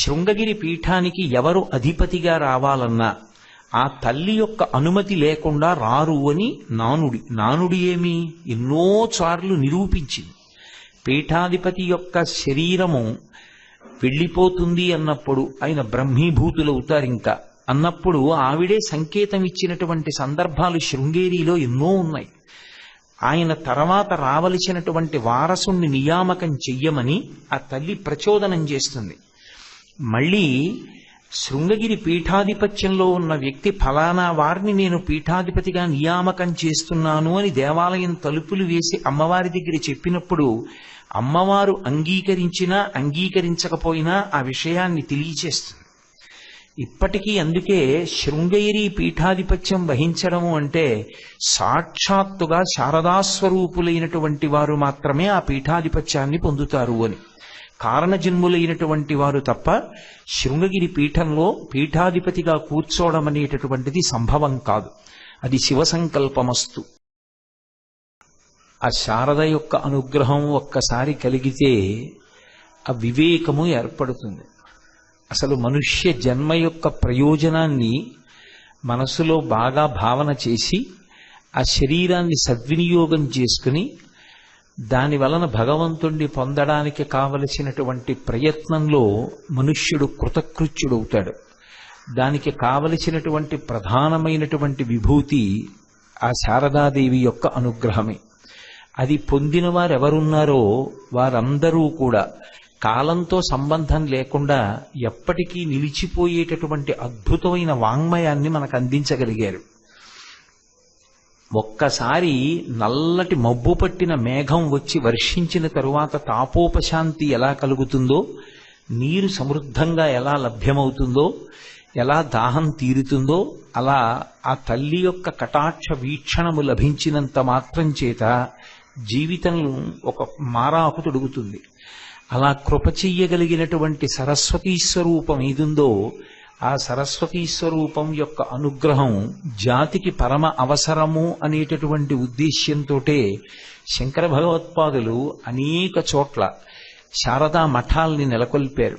శృంగగిరి పీఠానికి ఎవరు అధిపతిగా రావాలన్నా ఆ తల్లి యొక్క అనుమతి లేకుండా రారు అని నానుడి నానుడి ఏమి? ఎన్నో సార్లు నిరూపించింది. పీఠాధిపతి యొక్క శరీరము వెళ్ళిపోతుంది అన్నప్పుడు ఆయన బ్రహ్మీభూతులవుతారు ఇంకా. అన్నప్పుడు ఆవిడే సంకేతం ఇచ్చినటువంటి సందర్భాలు శృంగేరిలో ఎన్నో ఉన్నాయి. ఆయన తర్వాత రావలసినటువంటి వారసుణ్ణి నియామకం చెయ్యమని ఆ తల్లి ప్రచోదనం చేస్తుంది. మళ్ళీ శృంగగిరి పీఠాధిపత్యంలో ఉన్న వ్యక్తి ఫలానా వారిని నేను పీఠాధిపతిగా నియామకం చేస్తున్నాను అని దేవాలయం తలుపులు వేసి అమ్మవారి దగ్గర చెప్పినప్పుడు అమ్మవారు అంగీకరించినా అంగీకరించకపోయినా ఆ విషయాన్ని తెలియచేస్తుంది. ఇప్పటికీ అందుకే శృంగగిరి పీఠాధిపత్యం వహించడము అంటే సాక్షాత్తుగా శారదాస్వరూపులైనటువంటి వారు మాత్రమే ఆ పీఠాధిపత్యాన్ని పొందుతారు అని. కారణజన్ములైనటువంటి వారు తప్ప శృంగగిరి పీఠంలో పీఠాధిపతిగా కూర్చోవడం అనేటటువంటిది సంభవం కాదు. అది శివ సంకల్పమస్తు ఆ శారద యొక్క అనుగ్రహం ఒక్కసారి కలిగితే ఆ వివేకము ఏర్పడుతుంది. అసలు మనుష్య జన్మ యొక్క ప్రయోజనాన్ని మనసులో బాగా భావన చేసి ఆ శరీరాన్ని సద్వినియోగం చేసుకుని దాని వలన భగవంతుణ్ణి పొందడానికి కావలసినటువంటి ప్రయత్నంలో మనుష్యుడు కృతకృత్యుడవుతాడు. దానికి కావలసినటువంటి ప్రధానమైనటువంటి విభూతి ఆ శారదాదేవి యొక్క అనుగ్రహమే. అది పొందిన వారెవరున్నారో వారందరూ కూడా కాలంతో సంబంధం లేకుండా ఎప్పటికీ నిలిచిపోయేటటువంటి అద్భుతమైన వాంగ్మయాన్ని మనకు అందించగలిగారు. ఒక్కసారి నల్లటి మబ్బు పట్టిన మేఘం వచ్చి వర్షించిన తరువాత తాపోపశాంతి ఎలా కలుగుతుందో నీరు సమృద్ధంగా ఎలా లభ్యమవుతుందో ఎలా దాహం తీరుతుందో అలా ఆ తల్లి యొక్క కటాక్ష వీక్షణము లభించినంత మాత్రం చేత జీవితం ఒక మారాకు తొడుగుతుంది. అలా కృప చెయ్యగలిగినటువంటి సరస్వతీ స్వరూపం ఏదుందో ఆ సరస్వతీ స్వరూపం యొక్క అనుగ్రహం జాతికి పరమ అవసరము అనేటటువంటి ఉద్దేశ్యంతో శంకర భగవత్పాదులు అనేక చోట్ల శారదా మఠాల్ని నెలకొల్పారు.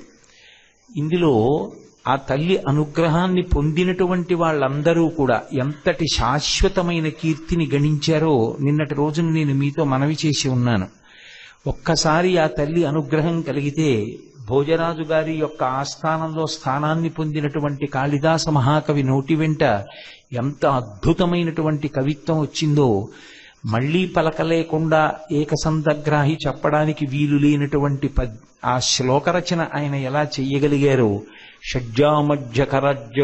ఇందులో ఆ తల్లి అనుగ్రహాన్ని పొందినటువంటి వాళ్ళందరూ కూడా ఎంతటి శాశ్వతమైన కీర్తిని గణించారో నిన్నటి రోజున నేను మీతో మనవి చేసి ఉన్నాను. ఒక్కసారి ఆ తల్లి అనుగ్రహం కలిగితే భోజరాజు గారి యొక్క ఆస్థానంలో స్థానాన్ని పొందినటువంటి కాళిదాస మహాకవి నోటి వెంట ఎంత అద్భుతమైనటువంటి కవిత్వం వచ్చిందో మళ్ళీ పలకలేకుండా ఏకసందగ్రాహి చెప్పడానికి వీలు లేనటువంటి పద్ ఆ శ్లోకరచన ఆయన ఎలా చెయ్యగలిగారో షడ్జామజ్జ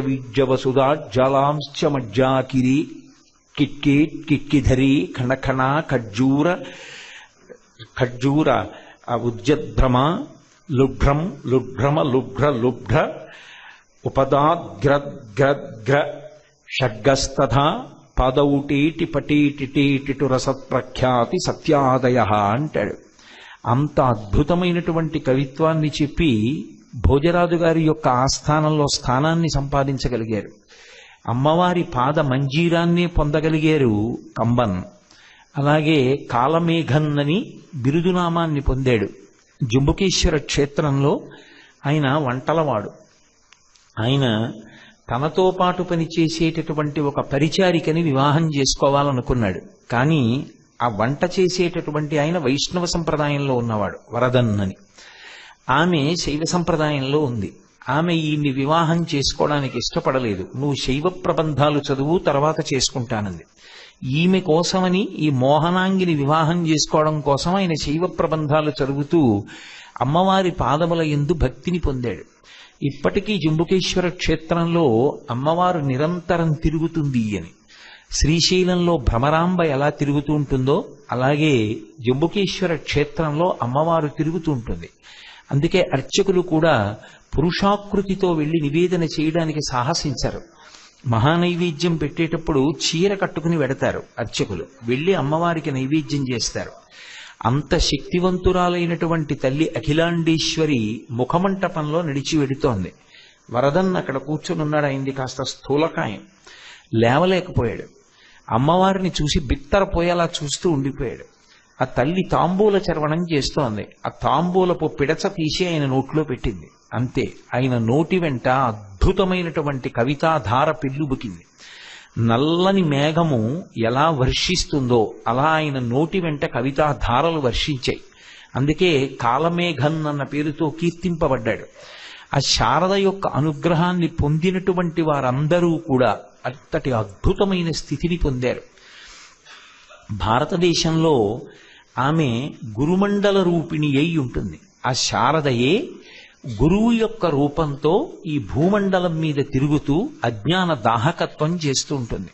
విజ్జ వసుధా జలాంశ్చ మజ్జాకిరి కిట్కిట్ కిట్కిధరి ఖణఖణ ఖడ్జూర ఖడ్జూర ఆ ఉజ్జద్భ్రమ లుభ్రం లుభ్రమ లుభ్ర లుభ్ర ఉపదాగ్రగ్రగ్ర షడ్గస్తథ పదౌటీటి పటీటిటీటిటు రసప్రఖ్యాతి సత్యాదయ అంటాడు. అంత అద్భుతమైనటువంటి కవిత్వాన్ని చెప్పి భోజరాజు గారి యొక్క ఆస్థానంలో స్థానాన్ని సంపాదించగలిగారు. అమ్మవారి పాద మంజీరాన్ని పొందగలిగారు కంబన్. అలాగే కాలమేఘన్ అని బిరుదునామాన్ని పొందాడు. జంబుకేశ్వర క్షేత్రంలో ఆయన వంటలవాడు. ఆయన తనతో పాటు పనిచేసేటటువంటి ఒక పరిచారికని వివాహం చేసుకోవాలనుకున్నాడు. కానీ ఆ వంట చేసేటటువంటి ఆయన వైష్ణవ సంప్రదాయంలో ఉన్నవాడు వరదన్ అని ఆమె శైవ సంప్రదాయంలో ఉంది. ఆమె ఈయన్ని వివాహం చేసుకోవడానికి ఇష్టపడలేదు. నువ్వు శైవ ప్రబంధాలు చదువు తర్వాత చేసుకుంటానంది. ఈమె కోసమని ఈ మోహనాంగిని వివాహం చేసుకోవడం కోసం ఆయన శైవ ప్రబంధాలు చదువుతూ అమ్మవారి పాదముల ఎందు భక్తిని పొందాడు. ఇప్పటికీ జంబుకేశ్వర క్షేత్రంలో అమ్మవారు నిరంతరం తిరుగుతుంది అని శ్రీశైలంలో భ్రమరాంబ ఎలా తిరుగుతూ ఉంటుందో అలాగే జంబుకేశ్వర క్షేత్రంలో అమ్మవారు తిరుగుతూ ఉంటుంది. అందుకే అర్చకులు కూడా పురుషాకృతితో వెళ్ళి నివేదన చేయడానికి సాహసించరు. మహానైవేద్యం పెట్టేటప్పుడు చీర కట్టుకుని వెడతారు అర్చకులు. వెళ్ళి అమ్మవారికి నైవేద్యం చేస్తారు. అంత శక్తివంతురాలైనటువంటి తల్లి అఖిలాండేశ్వరి ముఖమంటపంలో నడిచి వెడుతోంది. వరదన్ అక్కడ కూర్చొని ఉన్నాడు అయింది కాస్త స్థూలకాయం. లేవలేకపోయాడు. అమ్మవారిని చూసి బిత్తరపోయేలా చూస్తూ ఉండిపోయాడు. ఆ తల్లి తాంబూల చర్వణం చేస్తోంది. ఆ తాంబూలపు పిడచ తీసి ఆయన నోట్లో పెట్టింది. అంతే ఆయన నోటి వెంట అద్భుతమైనటువంటి కవితాధార పిల్లుబుకింది నల్లని మేఘము ఎలా వర్షిస్తుందో అలా ఆయన నోటి వెంట కవితాధారలు వర్షించాయి. అందుకే కాలమేఘన్ అన్న పేరుతో కీర్తింపబడ్డాడు. ఆ శారద యొక్క అనుగ్రహాన్ని పొందినటువంటి వారందరూ కూడా అంతటి అద్భుతమైన స్థితిని పొందారు. భారతదేశంలో ఆమె గురుమండల రూపిణి అయి ఉంటుంది. ఆ శారదయే గురువు యొక్క రూపంతో ఈ భూమండలం మీద తిరుగుతూ అజ్ఞాన దాహకత్వం చేస్తూ ఉంటుంది.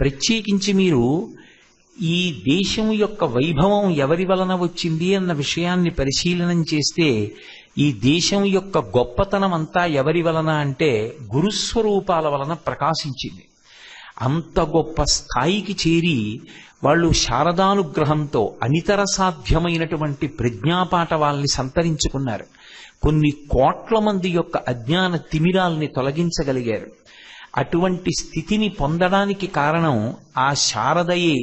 ప్రత్యేకించి మీరు ఈ దేశం యొక్క వైభవం ఎవరి వలన వచ్చింది అన్న విషయాన్ని పరిశీలనం చేస్తే ఈ దేశం యొక్క గొప్పతనం అంతా ఎవరి వలన అంటే గురుస్వరూపాల వలన ప్రకాశించింది. అంత గొప్ప స్థాయికి చేరి వాళ్ళు శారదానుగ్రహంతో అనితర సాధ్యమైనటువంటి ప్రజ్ఞాపాఠవాల్ని సంతరించుకున్నారు. కొన్ని కోట్ల మంది యొక్క అజ్ఞాన తిమిరాల్ని తొలగించగలిగారు. అటువంటి స్థితిని పొందడానికి కారణం ఆ శారదయే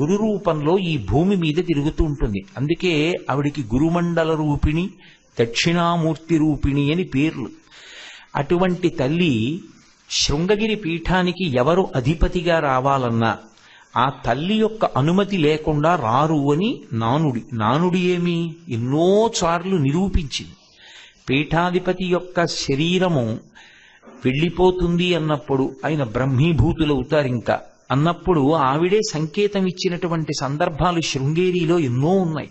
గురు రూపంలో ఈ భూమి మీద తిరుగుతూ ఉంటుంది. అందుకే ఆవిడికి గురుమండల రూపిణి దక్షిణామూర్తి రూపిణి అని పేర్లు. అటువంటి తల్లి శృంగగిరి పీఠానికి ఎవరు అధిపతిగా రావాలన్నా ఆ తల్లి యొక్క అనుమతి లేకుండా రారు అని నానుడి. నానుడి ఏమి? ఎన్నో సార్లు నిరూపించింది. పీఠాధిపతి యొక్క శరీరము వెళ్ళిపోతుంది అన్నప్పుడు ఆయన బ్రహ్మీభూతులవుతారు ఇంకా. అన్నప్పుడు ఆవిడే సంకేతం ఇచ్చినటువంటి సందర్భాలు శృంగేరిలో ఎన్నో ఉన్నాయి.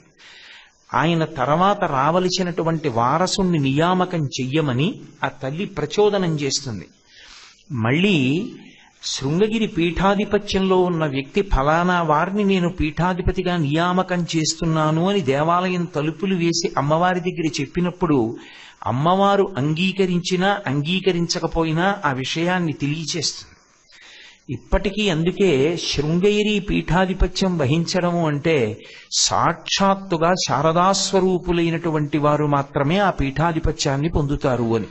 ఆయన తర్వాత రావలసినటువంటి వారసుణ్ణి నియామకం చెయ్యమని ఆ తల్లి ప్రచోదనం చేస్తుంది. మళ్ళీ శృంగగిరి పీఠాధిపత్యంలో ఉన్న వ్యక్తి ఫలానా వారిని నేను పీఠాధిపతిగా నియామకం చేస్తున్నాను అని దేవాలయం తలుపులు వేసి అమ్మవారి దగ్గర చెప్పినప్పుడు అమ్మవారు అంగీకరించినా అంగీకరించకపోయినా ఆ విషయాన్ని తెలియచేస్తుంది. ఇప్పటికీ అందుకే శృంగగిరి పీఠాధిపత్యం వహించడము అంటే సాక్షాత్తుగా శారదాస్వరూపులైనటువంటి వారు మాత్రమే ఆ పీఠాధిపత్యాన్ని పొందుతారు అని.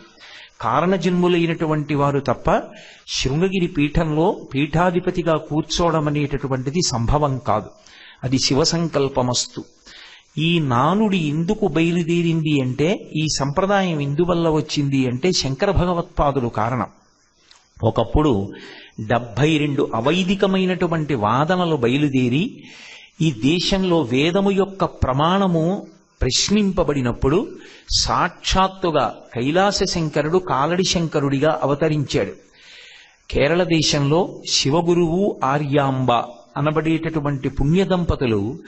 కారణజన్ములైనటువంటి వారు తప్ప శృంగగిరి పీఠంలో పీఠాధిపతిగా కూర్చోవడం అనేటటువంటిది సంభవం కాదు. అది శివ సంకల్పమస్తు ఈ నానుడి ఎందుకు బయలుదేరింది అంటే ఈ సంప్రదాయం ఎందువల్ల వచ్చింది అంటే శంకర భగవత్పాదులు కారణం. ఒకప్పుడు డెబ్భై రెండు అవైదికమైనటువంటి వాదనలు బయలుదేరి ఈ దేశంలో వేదము యొక్క ప్రమాణము ప్రశ్నింపబడినప్పుడు సాక్షాత్తుగా కైలాస శంకరుడు కాలడి శంకరుడిగా అవతరించాడు. కేరళ దేశంలో శివగురువు ఆర్యాంబ అనబడేటటువంటి పుణ్య దంపతులు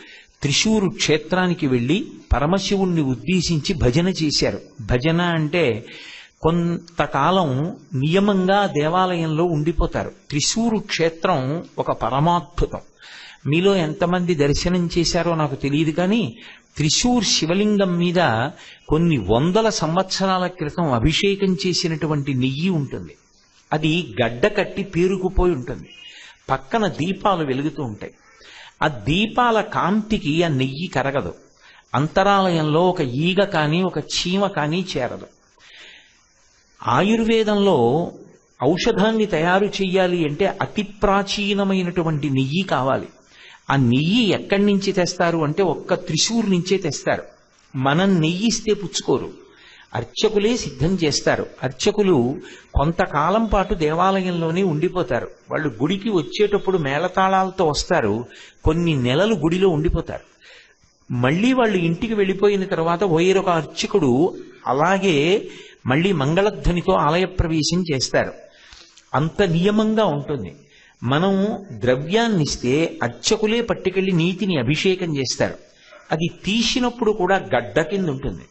త్రిశూరు క్షేత్రానికి వెళ్ళి పరమశివుణ్ణి ఉద్దేశించి భజన చేశారు. భజన అంటే కొంతకాలం నియమంగా దేవాలయంలో ఉండిపోతారు. త్రిశూరు క్షేత్రం ఒక పరమాద్భుతం. మీలో ఎంతమంది దర్శనం చేశారో నాకు తెలియదు కానీ త్రిశూర్ శివలింగం మీద కొన్ని వందల సంవత్సరాల క్రితం అభిషేకం చేసినటువంటి నెయ్యి ఉంటుంది. అది గడ్డ కట్టి పేరుకుపోయి ఉంటుంది. పక్కన దీపాలు వెలుగుతూ ఉంటాయి. ఆ దీపాల కాంతికి ఆ నెయ్యి కరగదు. అంతరాలయంలో ఒక ఈగ కానీ ఒక చీమ కానీ చేరదు. ఆయుర్వేదంలో ఔషధాన్ని తయారు చెయ్యాలి అంటే అతి ప్రాచీనమైనటువంటి నెయ్యి కావాలి. ఆ నెయ్యి ఎక్కడి నుంచి తెస్తారు అంటే ఒక్క త్రిశూర్ నుంచే తెస్తారు. మనం నెయ్యిస్తే పుచ్చుకోరు. అర్చకులే సిద్ధం చేస్తారు. అర్చకులు కొంతకాలం పాటు దేవాలయంలోనే ఉండిపోతారు. వాళ్ళు గుడికి వచ్చేటప్పుడు మేళతాళాలతో వస్తారు. కొన్ని నెలలు గుడిలో ఉండిపోతారు. మళ్ళీ వాళ్ళు ఇంటికి వెళ్ళిపోయిన తర్వాత వేరొక అర్చకుడు అలాగే మళ్ళీ మంగళధ్వనితో ఆలయ ప్రవేశం చేస్తారు. అంత నియమంగా ఉంటుంది. మనం ద్రవ్యాన్ని ఇస్తే అర్చకులే పట్టుకెళ్ళి నీతిని అభిషేకం చేస్తారు. అది తీసినప్పుడు కూడా గడ్డ కింద ఉంటుంది.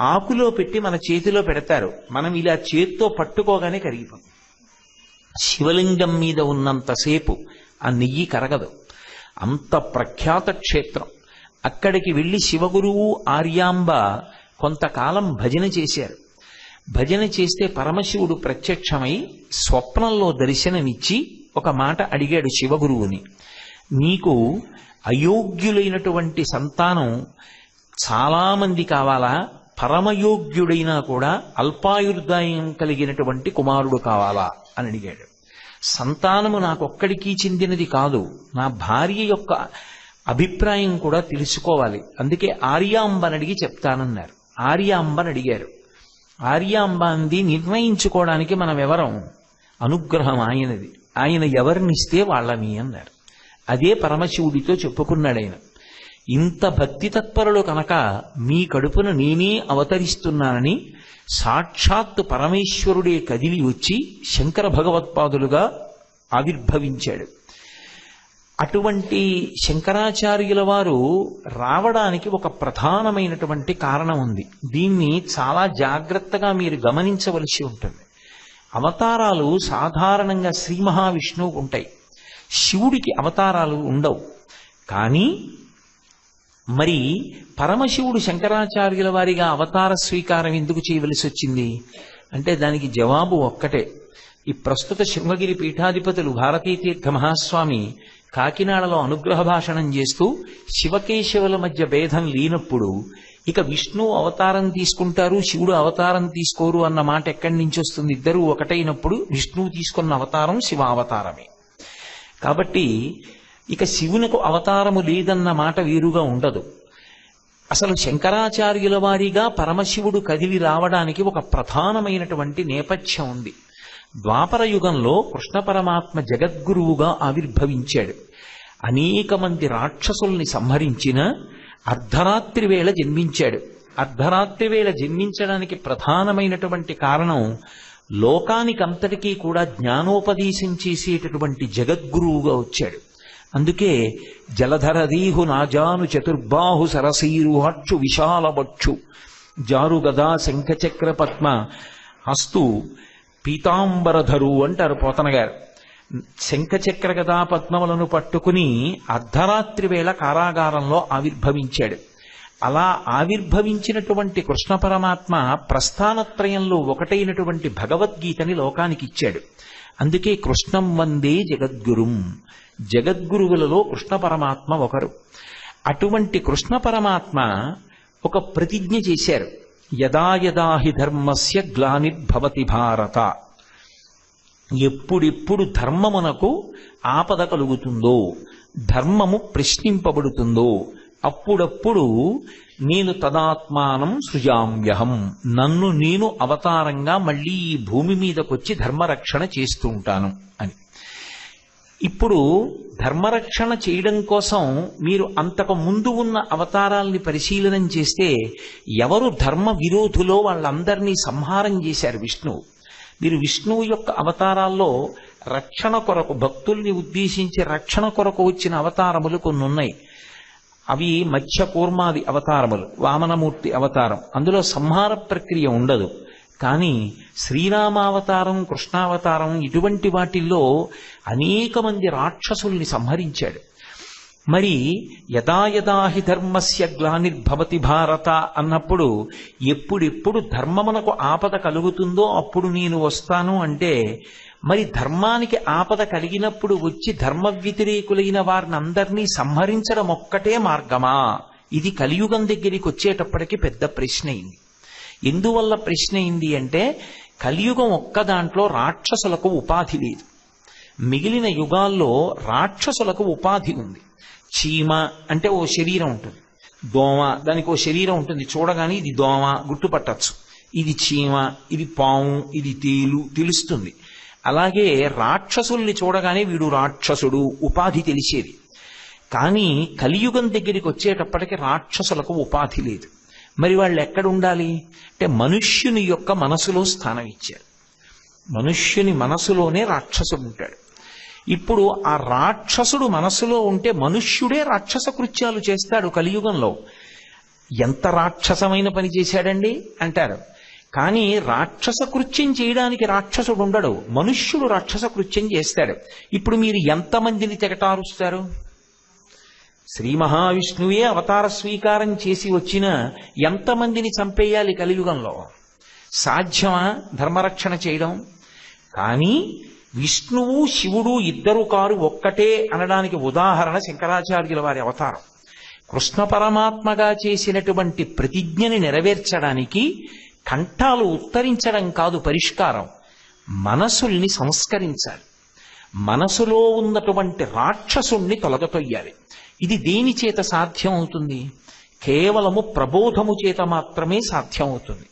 ఆకులో పెట్టి మన చేతిలో పెడతారు. మనం ఇలా చేత్తో పట్టుకోగానే కరిగిపోతుంది శివలింగం మీద ఉన్నంతసేపు ఆ నెయ్యి కరగదు. అంత ప్రఖ్యాత క్షేత్రం. అక్కడికి వెళ్ళి శివగురువు ఆర్యాంబ కొంతకాలం భజన చేశారు. భజన చేస్తే పరమశివుడు ప్రత్యక్షమై స్వప్నంలో దర్శనమిచ్చి ఒక మాట అడిగాడు శివగురువుని. నీకు అయోగ్యులైనటువంటి సంతానం చాలామంది కావాలా? పరమయోగ్యుడైనా కూడా అల్పాయుర్దాయం కలిగినటువంటి కుమారుడు కావాలా అని అడిగాడు. సంతానము నాకొక్కడికి చెందినది కాదు. నా భార్య యొక్క అభిప్రాయం కూడా తెలుసుకోవాలి. అందుకే ఆర్యాంబని అడిగి చెప్తానన్నారు. ఆర్యాంబని అడిగారు. ఆర్యాంబ అంది నిర్ణయించుకోవడానికి మనం ఎవరం? అనుగ్రహం ఆయనది. ఆయన ఎవరినిస్తే వాళ్ళని అన్నారు. అదే పరమశివుడితో చెప్పుకున్నాడు ఆయన ఇంత భక్తి తత్పరులు కనుక మీ కడుపున నేనే అవతరిస్తున్నానని సాక్షాత్తు పరమేశ్వరుడే కదిలి వచ్చి శంకర భగవత్పాదులుగా ఆవిర్భవించాడు. అటువంటి శంకరాచార్యుల వారు రావడానికి ఒక ప్రధానమైనటువంటి కారణం ఉంది. దీన్ని చాలా జాగ్రత్తగా మీరు గమనించవలసి ఉంటుంది. అవతారాలు సాధారణంగా శ్రీ మహావిష్ణువు ఉంటాయి. శివుడికి అవతారాలు ఉండవు. కానీ మరి పరమశివుడు శంకరాచార్యుల వారిగా అవతార స్వీకారం ఎందుకు చేయవలసి వచ్చింది? అంటే దానికి జవాబు ఒక్కటే. ఈ ప్రస్తుత శృంగగిరి పీఠాధిపతులు భారతీతీర్థ మహాస్వామి కాకినాడలో అనుగ్రహ భాషణం చేస్తూ శివకేశవుల మధ్య భేదం లేనప్పుడు ఇక విష్ణువు అవతారం తీసుకుంటారు శివుడు అవతారం తీసుకోరు అన్న మాట ఎక్కడి నుంచి వస్తుంది? ఇద్దరూ ఒకటైనప్పుడు విష్ణువు తీసుకున్న అవతారం శివ అవతారమే కాబట్టి ఇక శివునకు అవతారము లేదన్న మాట వేరుగా ఉండదు. అసలు శంకరాచార్యుల వారిగా పరమశివుడు కదిలి రావడానికి ఒక ప్రధానమైనటువంటి నేపథ్యం ఉంది. ద్వాపర యుగంలో కృష్ణ పరమాత్మ జగద్గురువుగా ఆవిర్భవించాడు. అనేక మంది రాక్షసుల్ని సంహరించిన అర్ధరాత్రి వేళ జన్మించాడు. అర్ధరాత్రి వేళ జన్మించడానికి ప్రధానమైనటువంటి కారణం లోకానికంతటికీ కూడా జ్ఞానోపదేశం చేసేటటువంటి జగద్గురువుగా వచ్చాడు. అందుకే జలధరదీహు నాజాను చతుర్బాహు సరసీరుహక్షు విశాలవక్షు జారు గదా శంఖచక్ర పద్మ హస్తు పీతాంబరధరు అంటారు పోతనగారు. శంఖచక్ర గదా పద్మములను పట్టుకుని అర్ధరాత్రి వేళ కారాగారంలో ఆవిర్భవించాడు. అలా ఆవిర్భవించినటువంటి కృష్ణ పరమాత్మ ప్రస్థానత్రయంలో ఒకటైనటువంటి భగవద్గీతని లోకానికి ఇచ్చాడు అందుకే కృష్ణం వందే జగద్గురుం. జగద్గురువులలో కృష్ణ పరమాత్మ ఒకరు. అటువంటి కృష్ణ పరమాత్మ ఒక ప్రతిజ్ఞ చేశారు. యదా యదా హి ధర్మస్య గ్లానిర్భవతి భారత. ఎప్పుడెప్పుడు ధర్మమునకు ఆపద కలుగుతుందో ధర్మము ప్రశ్నింపబడుతుందో అప్పుడప్పుడు నేను తదాత్మానం సృజామ్యహం. నన్ను నేను అవతారంగా మళ్ళీ ఈ భూమి మీదకొచ్చి ధర్మరక్షణ చేస్తూ ఉంటాను అని. ఇప్పుడు ధర్మరక్షణ చేయడం కోసం మీరు అంతకు ముందు ఉన్న అవతారాల్ని పరిశీలనం చేస్తే ఎవరు ధర్మ విరోధులో వాళ్ళందరినీ సంహారం చేశారు విష్ణువు. మీరు విష్ణువు యొక్క అవతారాల్లో రక్షణ కొరకు భక్తుల్ని ఉద్దేశించి రక్షణ కొరకు వచ్చిన అవతారములు కొన్ని ఉన్నాయి అవి మత్స్య కూర్మాది అవతారములు వామనమూర్తి అవతారం. అందులో సంహార ప్రక్రియ ఉండదు. కానీ శ్రీరామావతారం కృష్ణావతారం ఇటువంటి వాటిల్లో అనేక మంది రాక్షసుల్ని సంహరించాడు. మరి యదా యదా హి ధర్మస్య గ్లానిర్భవతి భారత అన్నప్పుడు ఎప్పుడెప్పుడు ధర్మమునకు ఆపద కలుగుతుందో అప్పుడు నేను వస్తాను అంటే మరి ధర్మానికి ఆపద కలిగినప్పుడు వచ్చి ధర్మ వ్యతిరేకులైన వారిని అందరినీ సంహరించడం ఒక్కటే మార్గమా? ఇది కలియుగం దగ్గరికి వచ్చేటప్పటికి పెద్ద ప్రశ్న అయింది ఎందువల్ల ప్రశ్న అయింది అంటే కలియుగం ఒక్క దాంట్లో రాక్షసులకు ఉపాధి లేదు. మిగిలిన యుగాల్లో రాక్షసులకు ఉపాధి ఉంది. చీమ అంటే ఓ శరీరం ఉంటుంది. దోమ దానికి ఓ శరీరం ఉంటుంది. చూడగానే ఇది దోమ గుర్తుపట్టచ్చు. ఇది చీమ ఇది పాము ఇది తేలు తెలుస్తుంది. అలాగే రాక్షసుల్ని చూడగానే వీడు రాక్షసుడు ఉపాధి తెలిసేది. కానీ కలియుగం దగ్గరికి వచ్చేటప్పటికి రాక్షసులకు ఉపాధి లేదు. మరి వాళ్ళు ఎక్కడ ఉండాలి అంటే మనుష్యుని యొక్క మనసులో స్థానం ఇచ్చారు. మనుష్యుని మనసులోనే రాక్షసుడు ఉంటాడు. ఇప్పుడు ఆ రాక్షసుడు మనసులో ఉంటే మనుష్యుడే రాక్షస కృత్యాలు చేస్తాడు కలియుగంలో. ఎంత రాక్షసమైన పని చేశాడండి? అంటారు. కానీ రాక్షస కృత్యం చేయడానికి రాక్షసుడు ఉండడు. మనుష్యుడు రాక్షస కృత్యం చేస్తాడు. ఇప్పుడు మీరు ఎంతమందిని తెగటారుస్తారు? శ్రీ మహావిష్ణువే అవతార స్వీకారం చేసి వచ్చిన ఎంతమందిని చంపేయాలి కలియుగంలో? సాధ్యమా ధర్మరక్షణ చేయడం? కానీ విష్ణువు శివుడు ఇద్దరు కారు ఒక్కటే అనడానికి ఉదాహరణ శంకరాచార్యుల వారి అవతారం. కృష్ణ పరమాత్మగా చేసినటువంటి ప్రతిజ్ఞని నెరవేర్చడానికి కంఠాలు ఉత్తరించడం కాదు పరిష్కారం. మనసుల్ని సంస్కరించాలి. మనసులో ఉన్నటువంటి రాక్షసుణ్ణి తొలగతొయ్యాలి. ఇది దేని చేత సాధ్యం అవుతుంది కేవలము ప్రబోధము చేత మాత్రమే సాధ్యం అవుతుంది